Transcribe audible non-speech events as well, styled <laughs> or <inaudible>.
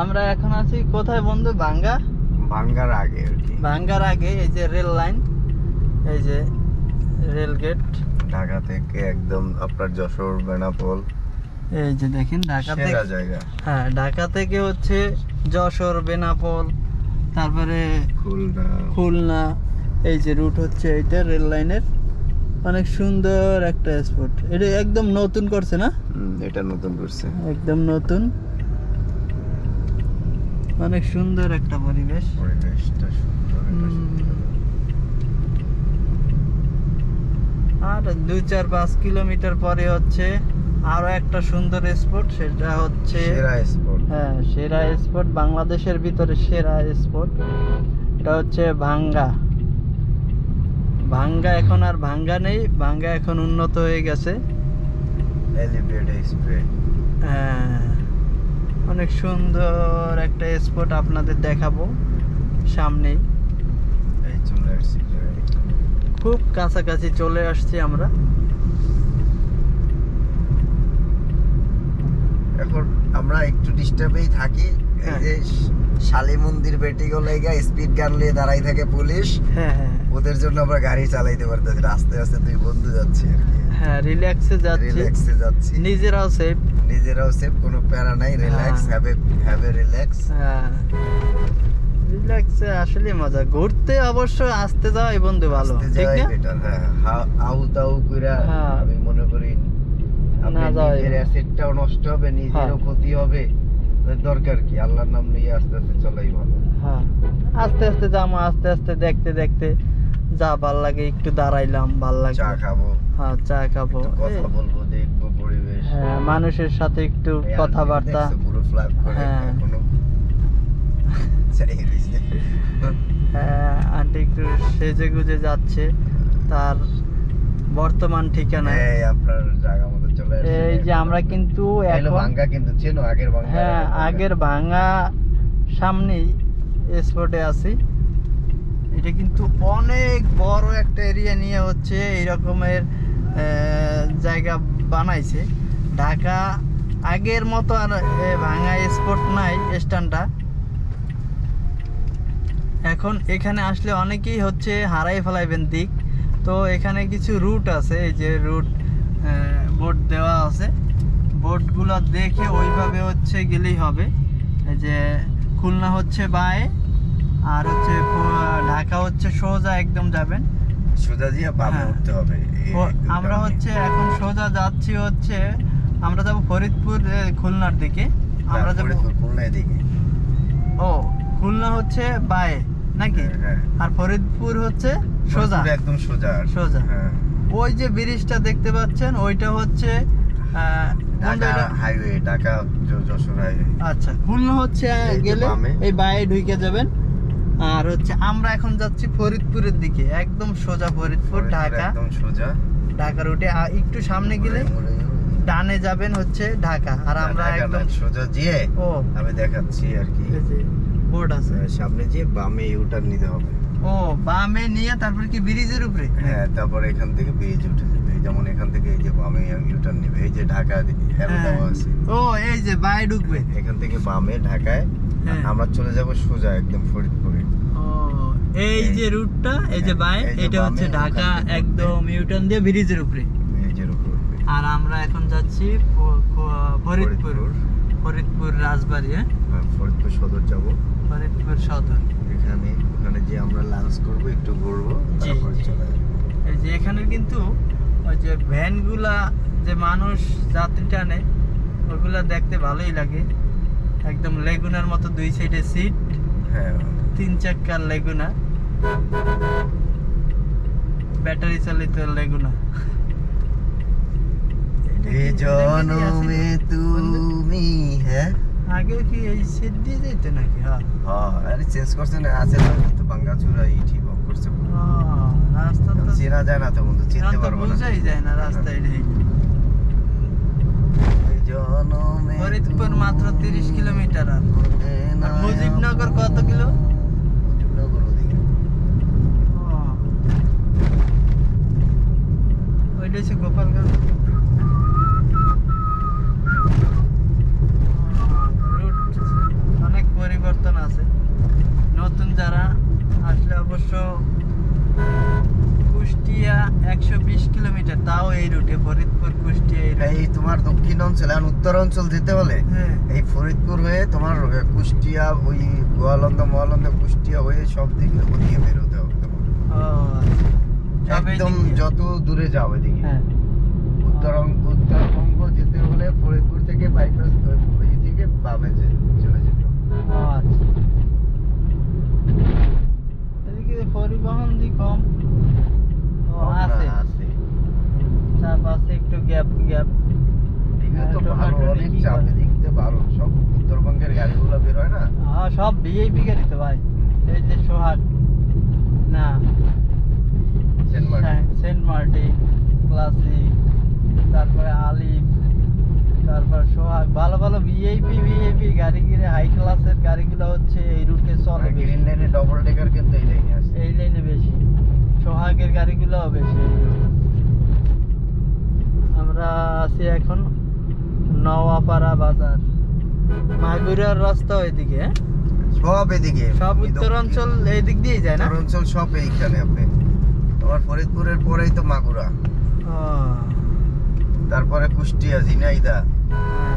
আমরা এখন আছি কোথায় বন্ধু? ভাঙ্গা ভাঙ্গার আগে ভাঙ্গার আগে এই যে রেল লাইন এই যে রেল গেট। ঢাকা থেকে একদম আপনার যশোর বেনাপোল। এই যে দেখেন ঢাকা থেকে জায়গা। হ্যাঁ ঢাকা থেকে হচ্ছে যশোর বেনাপোল তারপরে খুলনা। খুলনা এই যে রুট হচ্ছে এইটা রেল লাইনের। অনেক সুন্দর একটা স্পট এটা একদম নতুন করছে না? এটা নতুন করছে। একদম নতুন। অনেক সুন্দর একটা পরিবেশ। পরিবেশটা সুন্দর এটা সত্যি কথা। আর দুই চার পাঁচ কিলোমিটার পরে হচ্ছে আরও একটা সুন্দর স্পট সেটা হচ্ছে সেরা স্পট হ্যাঁ সেরা স্পট বাংলাদেশের ভিতরে সেরা স্পট এটা হচ্ছে ভাঙ্গা। ভাঙ্গা এখন আর ভাঙ্গা নেই ভাঙ্গা এখন উন্নত হয়ে গেছে। এলিভেটেড হ্যাঁ। অনেক সুন্দর একটা স্পট আপনাদের দেখাবো সামনেই। খুব কাছাকাছি চলে আসছি আমরা। এখন আমরা একটু ডিস্টার্বেই থাকি এই হ্যাঁ। যে শালী মন্দির বেটি গলাইগা স্পিড গান নিয়ে দাঁড়াই থাকে পুলিশ। হ্যাঁ হ্যাঁ। ওদের জন্য আমরা গাড়ি চালাইতে পারতেছি আস্তে আস্তে দুই বন্ধু যাচ্ছি আর কি। হ্যাঁ রিল্যাক্সে যাচ্ছি। রিল্যাক্সে যাচ্ছি। নিজেরাও সেফ নিজেরাও সেফ কোনো প্যারা নাই relax. Have a have a relax হ্যাঁ। রিল্যাক্সে আসলে মজা। ঘুরতে অবশ্য আসতে যাওয়াই বন্ধু ভালো ঠিক না? বেটার হা- আউ তাউ কইরা। আমি মনে করি আপনার নিজের অ্যাসেটটাও নষ্ট হবে নিজেরও হ্যাঁ। ক্ষতি হবে। দরকার কি? আল্লাহর নাম নিয়ে আস্তে আস্তে চলাই ভালো। হ্যাঁ। আস্তে আস্তে যাব আস্তে আস্তে দেখতে দেখতে। যা ভালো লাগে একটু দাঁড়াইলাম ভালো লাগে। চা খাব। হ্যাঁ চা খাব। কথা বলব দেখব পরিবেশ। হ্যাঁ মানুষের সাথে একটু কথাবার্তা। পুরো ফ্ল্যাগ করে হ্যাঁ। <laughs> হ্যাঁ আন্টি একটু সেজে গুজে যাচ্ছে। তার বর্তমান ঠিকানায় এই আপনার জায়গা মতো চলে আসছে। এই যে আমরা কিন্তু এখন ভাঙ্গা কিন্তু চেনো আগের ভাঙ্গা হ্যাঁ আগের ভাঙা সামনেই স্পটে আছি। এটা কিন্তু অনেক বড় একটা এরিয়া নিয়ে হচ্ছে এই রকমের জায়গা বানাইছে। ঢাকা আগের মতো আর ভাঙা স্পট নাই স্ট্যান্ডটা। এখন এখানে আসলে অনেকেই হচ্ছে হারাই ফেলাইবেন দিক। তো এখানে কিছু রুট আছে, এই যে রুট বোর্ড দেওয়া আছে। বোর্ডগুলো দেখে ওইভাবে হচ্ছে গেলেই হবে। এই যে খুলনা হচ্ছে বায়ে আর হচ্ছে ঢাকা হচ্ছে সোজা একদম যাবেন। সোজা দিয়ে বামে হ্যাঁ। উঠতে হবে আমরা হচ্ছে এখন সোজা যাচ্ছি হচ্ছে আমরা যাব ফরিদপুর খুলনার দিকে। আমরা যাব ফরিদপুর, খুলনা এদিকে ও খুলনা হচ্ছে বায়ে নাকি? হ্যাঁ, হ্যাঁ। আর ফরিদপুর হচ্ছে সোজা। একদম সোজা। সোজা। ওই যে ব্রিজটা দেখতে পাচ্ছেন ওইটা হচ্ছে হাইওয়ে ঢাকা যশোর হাইওয়ে। আচ্ছা খুলনা হচ্ছে গেলে এই বায়ে ঢুকে যাবেন। আর হচ্ছে আমরা এখন যাচ্ছি ফরিদপুরের দিকে একদম সোজা ফরিদপুর ঢাকা। একদম সোজা। ঢাকা রুটে একটু সামনে গেলে ডানে যাবেন হচ্ছে ঢাকা আর আমরা একদম সোজা গিয়ে ও। আমি দেখাচ্ছি আর কি। বোর্ড আছে। সামনে গিয়ে বামে ইউটার্ন নিতে হবে। ও বামে নিয়ে তারপর কি ব্রিজের উপরে? হ্যাঁ তারপর এখান থেকে ব্রিজ উঠে যাবে। যেমন এখান থেকে এই যে বামে ইউটার্ন নেবে এই যে ঢাকা অ্যারো হ্যাঁ। দেওয়া আছে। ও এই যে বায়ে ঢুকবে। এখান থেকে বামে ঢাকায় হ্যাঁ। আমরা চলে যাব সোজা একদম ফরিদপুরে। এই যে রুটটা এই যে হ্যাঁ, যে এটা হচ্ছে ঢাকা একদম ইউটার্ন দিয়ে ব্রিজের উপরে। ব্রিজের উপর। আর আমরা এখন যাচ্ছি ফরিদপুর ফরিদপুর। রাজবাড়ি হ্যাঁ? হ্যাঁ, ফরিদপুর সদর যাব। ফরিদপুর সদর। এখানে ওখানে যে আমরা লাঞ্চ করব একটু ঘুরবো জি, তারপর চলে এই যে এখানে কিন্তু ওই যে ভ্যানগুলা যে মানুষ যাত্রী টানে ওগুলা দেখতে ভালোই লাগে। একদম লেগুনার মতো দুই সাইডে সিট হ্যাঁ। তিন চাকার লেগুনা। ব্যাটারি চালিত লেগুনা। জনমে তুমি হ্যাঁ? আগে কি এই সিট দিয়ে যেত নাকি? হ্যাঁ। হ্যাঁ আরে চেঞ্জ করছে না আছে তো কিন্তু বাঙ্গা চূড়া ই ঠিক করছে। ও, রাস্তা তো চেনা যায় না তো বন্ধু চিনতে রাস্তা পারব না। বোঝাই যায় না রাস্তায় ঢেকে। এ জনমে ফরিদপুর মাত্র তিরিশ কিলোমিটার আর। মুজিবনগর কত কিলো? ওইটা হচ্ছে গোপালগঞ্জ। পরিবর্তন আছে। নতুন যারা আসলে অবশ্য রুট এই রুটে ফরিদপুর কুষ্টিয়া এই তোমার দক্ষিণ অঞ্চল আর উত্তর অঞ্চল যেতে হলে হ্যাঁ। এই ফরিদপুর হয়ে তোমার কুষ্টিয়া ওই গোয়ালন্দ মহালন্দ কুষ্টিয়া হয়ে সব দিকে ওদিকে বেরোতে হবে তোমার। আচ্ছা। একদম যত দূরে যাও এদিকে। হ্যাঁ। উত্তর উত্তরবঙ্গ যেতে হলে ফরিদপুর থেকে বাইপাস ওই থেকে বামে যে- চলে যেতে আচ্ছা। এদিকে পরিবহন দি কম আছে। চাপ আছে একটু গ্যাপ গ্যাপ তো ভালো অনেক চাপ এদিক দিয়ে ভালো সব উত্তরবঙ্গের গাড়িগুলো বের হয় না? হ্যাঁ সব ভিআইপি গাড়ি তো ভাই। এই যে সোহাগ। না। Saint Martin. Saint Martin classic তারপরে আলিফ তারপর সোহাগ। ভালো ভালো ভিআইপি ভিআইপি গাড়ি গিরে হাই ক্লাসের গাড়িগুলো হচ্ছে এই রুটে চলে। গ্রিন লাইনে ডবল ডেকার কিন্তু এই বেশি route এ। আমরা আছি এখন নওয়াপাড়া বাজার। মাগুরার রাস্তা ওইদিকে হ্যাঁ? সব এদিকে। সব উত্তরাঞ্চল এই দিক দিয়েই যায় না? উত্তরাঞ্চল সব এইখানে আপনি। তোমার ফরিদপুরের পরেই তো মাগুরা। তারপরে কুষ্টিয়া ঝিনাইদা। হ্যাঁ।